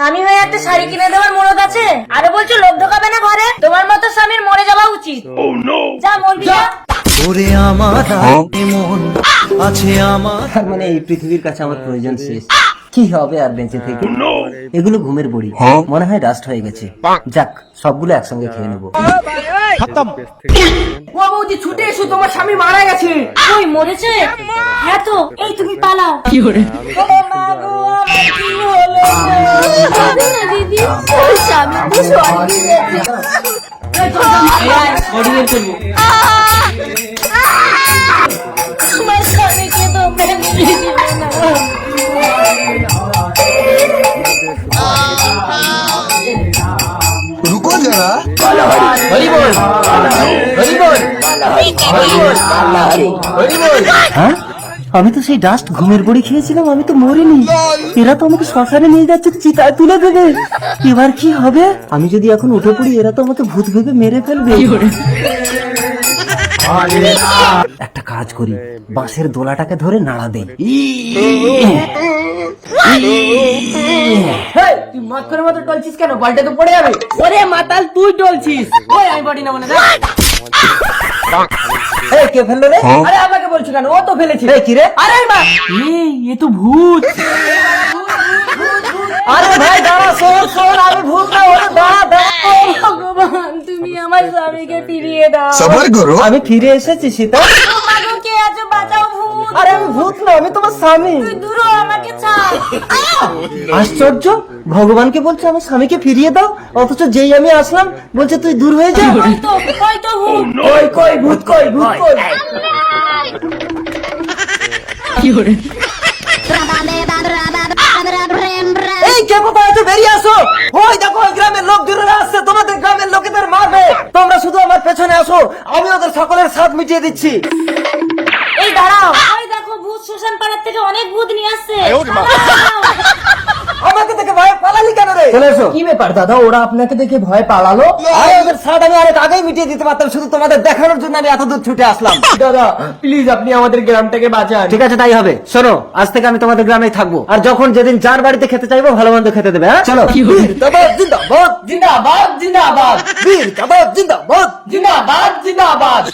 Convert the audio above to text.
স্বামী হয়ে একটা শাড়ি কিনে দেওয়ার মনত আছে? আরে বলছো লোক ঢোকাবে না ঘরে? তোমার মতো স্বামীর মরে যাওয়া উচিত। যা মরবি যা। ওরে আমার মন আছে আমার। তার মানে এই পৃথিবীর কাছে আমার প্রয়োজন শেষ। কি হবে আর বেঁচে থেকে? এগুলো ঘুমের বড়ি। মনে হয় ডাস্ট হয়ে গেছে। যাক সবগুলো একসঙ্গে খেয়ে নেব। ও বৌদি ছুটে এসো তোমার স্বামী মারা গেছে। ওই মরেছে? হ্যাঁ তো এই তুমি পালাও। কি করে কি হলো? 아니 잠이 무슨 아니네. 어린이 좀 정말 사랑해도 매미지 रुको जरा हरी बोल हरी बोल हरी बोल हरी बोल हाँ আমি তো সেই ডাস্ট ঘুমের বড়ি খেয়েছিলাম আমি তো মরিনি এরা তো আমাকে শ্মশানে নিয়ে যাচ্ছে চিতায় তুলে দেবে এবার কি হবে আমি যদি এখন উঠে পড়ি এরা তো আমাকে ভূত ভেবে মেরে ফেলবে একটা কাজ করি বাঁশের দোলাটাকে ধরে নাড়া দেই তুই করে টলছিস কেন? বলটা তো পড়ে যাবে। ওরে মাতাল তুই টলছিস। ওই আমি না মনে কে ফেলল রে? হ্যাঁ? আরে আমাকে বলছো কেন? ও তো কি রে? আরে মা এ তো ভূত। আরে ভাই দাঁড়া আমি ভূত না ওরে দাঁড়া দাঁড়া। ভগবান তুমি আমার স্বামীকে ফিরিয়ে দাও। সবার আমি ফিরে এসেছি সীতা। আমি তোমার স্বামী। তুই দূর হ, আমাকে ছাড়। আশ্চর্য ভগবানকে বলছে আমার স্বামীকে ফিরিয়ে দাও অথচ যেই আমি আসলাম বলছে তুই দূর হয়ে যা। ওই তো ওই তো ভূত? কই কই ভূত কই ভূত কই? এই কে কোথায় আছো বেরিয়ে আসো। ওই দেখো ওই গ্রামের লোক দূরে আসছে তোমাদের গ্রামের লোকেদের মারবে। তোমরা শুধু আমার পেছনে আসো আমি ওদের সকলের সাথ মিটিয়ে দিচ্ছি। এই দাঁড়াও শ্মশান পাড়ার থেকে অনেক ভূত নিয়ে আসছে। আমাকে দেখে ভয়ে পালালি কেন রে? চলে এসো। কি ব্যাপার দাদা ওরা আপনাকে দেখে ভয় পালালো? আরে ওদের আমি অনেক আগেই মিটিয়ে দিতে পারতাম শুধু তোমাদের দেখানোর জন্য আমি এত দূর ছুটে আসলাম। দাদা প্লিজ আপনি আমাদের গ্রামটাকে বাঁচান। ঠিক আছে তাই হবে। শোনো আজ থেকে আমি তোমাদের গ্রামেই থাকব। আর যখন যেদিন যার বাড়িতে খেতে চাইব ভালো মন্দ খেতে দেবে হ্যাঁ? চলো। জিন্দাবাদ। জিন্দাবাদ জিন্দাবাদ। বীর জামাত জিন্দাবাদ। জিন্দাবাদ জিন্দাবাদ।